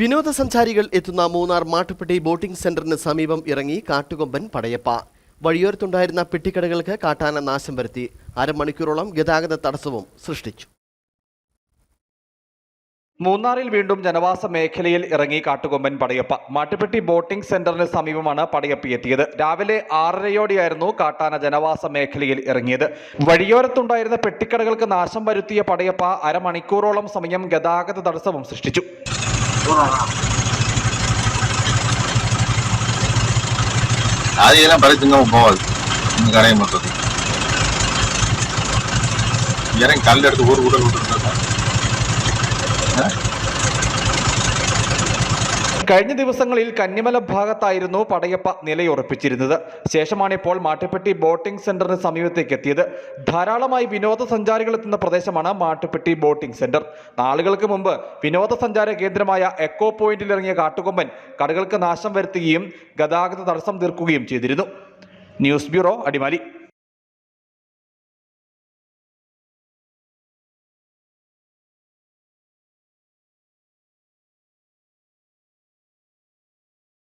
വിനോദസഞ്ചാരികൾ എത്തുന്ന മൂന്നാർ മാട്ടുപ്പെട്ടി ബോട്ടിംഗ് സെന്ററിന് സമീപം ഇറങ്ങി കാട്ടുകൊമ്പൻ പടയപ്പ. വഴിയോരത്തുണ്ടായിരുന്ന പെട്ടിക്കടകൾക്ക് കാട്ടാന നാശം വരുത്തി. അരമണിക്കൂറോളം ഗതാഗത തടസ്സവും സൃഷ്ടിച്ചു. മൂന്നാറിൽ വീണ്ടും ജനവാസ മേഖലയിൽ ഇറങ്ങി കാട്ടുകൊമ്പൻ പടയപ്പ. മാട്ടുപ്പെട്ടി ബോട്ടിംഗ് സെന്ററിന് സമീപമാണ് പടയപ്പ എത്തിയത്. രാവിലെ ആറരയോടെയായിരുന്നു കാട്ടാന ജനവാസ മേഖലയിൽ ഇറങ്ങിയത്. വഴിയോരത്തുണ്ടായിരുന്ന പെട്ടിക്കടകൾക്ക് നാശം വരുത്തിയ പടയപ്പ അരമണിക്കൂറോളം സമയം ഗതാഗത തടസ്സവും സൃഷ്ടിച്ചു. அதையெல்லாம் பறிச்சுங்க போகாது இந்த கடையை மட்டும் இறங்கி கல் எடுத்து ஊர் கூட விட்டுருந்தா കഴിഞ്ഞ ദിവസങ്ങളിൽ കന്നിമല ഭാഗത്തായിരുന്നു പടയപ്പ നിലയുറപ്പിച്ചിരുന്നത്. ശേഷമാണ് ഇപ്പോൾ മാട്ടുപ്പെട്ടി ബോട്ടിംഗ് സെന്ററിന് സമീപത്തേക്ക് എത്തിയത്. ധാരാളമായി വിനോദസഞ്ചാരികൾ എത്തുന്ന പ്രദേശമാണ് മാട്ടുപ്പെട്ടി ബോട്ടിംഗ് സെന്റർ. നാളുകൾക്ക് മുമ്പ് വിനോദസഞ്ചാര കേന്ദ്രമായ എക്കോ പോയിന്റിൽ ഇറങ്ങിയ കാട്ടുകൊമ്പൻ കടകൾക്ക് നാശം വരുത്തുകയും ഗതാഗത തടസ്സം തീർക്കുകയും ചെയ്തിരുന്നു. News bureau Adimali.